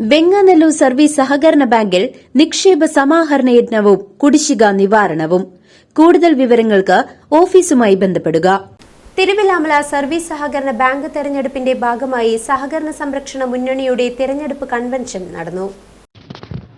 Venganallur service സഹകരണ ബാങ്കിൽ നിക്ഷേപ സമാഹരണ യജ്ഞവും കുടിശ്ശിക നിവാരണവും. കൂടുതൽ വിവരങ്ങൾക്ക് ഓഫീസുമായി ബന്ധപ്പെടുക. തിരുവിലാമല സർവീസ് സഹകരണ ബാങ്ക് തെരഞ്ഞെടുപ്പിന്റെ ഭാഗമായി സഹകരണ സംരക്ഷണ മുന്നണിയുടെ തെരഞ്ഞെടുപ്പ് കൺവെൻഷൻ നടന്നു.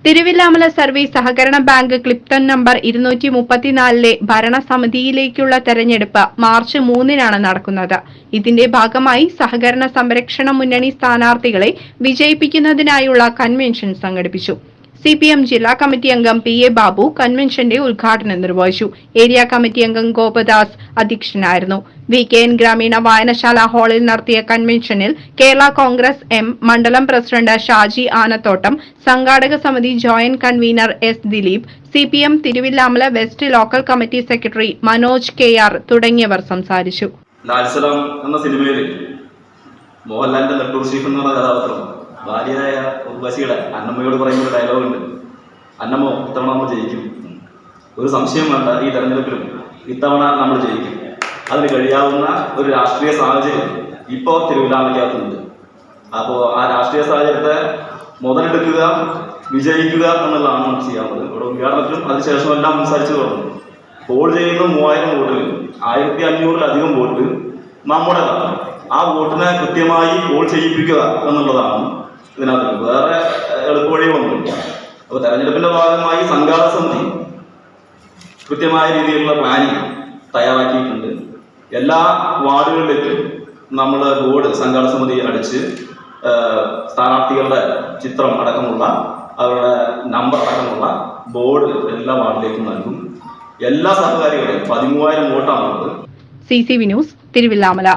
തിരുവില്ലാമല സർവീസ് സഹകരണ ബാങ്ക് ക്ലിപ്റ്റൺ നമ്പർ ഇരുന്നൂറ്റി മുപ്പത്തിനാലിലെ ഭരണസമിതിയിലേക്കുള്ള തെരഞ്ഞെടുപ്പ് മാർച്ച് മൂന്നിനാണ് നടക്കുന്നത്. ഇതിന്റെ ഭാഗമായി സഹകരണ സംരക്ഷണ മുന്നണി സ്ഥാനാർത്ഥികളെ വിജയിപ്പിക്കുന്നതിനായുള്ള കൺവെൻഷൻ സംഘടിപ്പിച്ചു. സി പി എം ജില്ലാ കമ്മിറ്റി അംഗം പി എ ബാബു കൺവെൻഷന്റെ ഉദ്ഘാടനം നിർവഹിച്ചു. ഏരിയ കമ്മിറ്റി അംഗം ഗോപദാസ് അധ്യക്ഷനായിരുന്നു. വി കെ എൻ ഗ്രാമീണ വായനശാല ഹാളിൽ നടത്തിയ കൺവെൻഷനിൽ കേരള കോൺഗ്രസ് എം മണ്ഡലം പ്രസിഡന്റ് ഷാജി ആനത്തോട്ടം സംഘാടക സമിതി joint convener S Dileep C P M Thiruvilwamala west local committee secretary Manoj K R തുടങ്ങിയവർ സംസാരിച്ചു. എന്ന സിനിമയിൽ മോഹൻലാലിന്റെ നെട്ടൂർ ഷീഫ് എന്ന് പറഞ്ഞ കഥാപാത്രം. ഭാര്യയായ ഉപവാസികളെ അന്നമ്മയോട് പറയുന്ന ഡയലോഗ് ഉണ്ട്. അന്നമ്മോ ഇത്തവണ നമ്മൾ ജയിക്കും. ഒരു സംശയം വേണ്ട ഈ തെരഞ്ഞെടുപ്പിലും ഇത്തവണ നമ്മൾ ജയിക്കും. അതിന് കഴിയാവുന്ന ഒരു രാഷ്ട്രീയ സാഹചര്യം ഇപ്പോൾ തിരുവിതാമയ്ക്കകത്തുണ്ട് അപ്പോൾ ആ രാഷ്ട്രീയ സാഹചര്യത്തെ മുതലെടുക്കുക വിജയിക്കുക എന്നുള്ളതാണ് നമുക്ക് ചെയ്യാവുന്നത് ഇവിടെ ഉദ്ഘാടനത്തിലും അതിനുശേഷം എല്ലാം സംസാരിച്ചു തുടങ്ങും. പോൾ ചെയ്യുന്ന മൂവായിരം വോട്ടിൽ ആയിരത്തി അഞ്ഞൂറിലധികം വോട്ട് നമ്മുടേതാണ്. ആ വോട്ടിനെ കൃത്യമായി പോൾ ചെയ്യിപ്പിക്കുക എന്നുള്ളതാണ് ഇതിനകത്ത്. വേറെ എളുപ്പവഴി എളുപ്പവഴികളൊന്നുമില്ല. അപ്പോൾ തെരഞ്ഞെടുപ്പിന്റെ ഭാഗമായി സംഘാടക സമിതി കൃത്യമായ രീതിയിലുള്ള പ്ലാനിങ് തയ്യാറാക്കിയിട്ടുണ്ട്. എല്ലാ വാർഡുകളിലേക്കും നമ്മൾ ബോർഡ് സംഘാടക സമിതി അടിച്ച് സ്ഥാനാർത്ഥികളുടെ ചിത്രം അടക്കമുള്ള അവരുടെ നമ്പർ അടക്കമുള്ള ബോർഡ് എല്ലാ വാർഡിലേക്കും നൽകും. എല്ലാ സഹകാരികളെയും പതിമൂവായിരം വോട്ടാണുള്ളത്. C C V news Thiruvilwamala.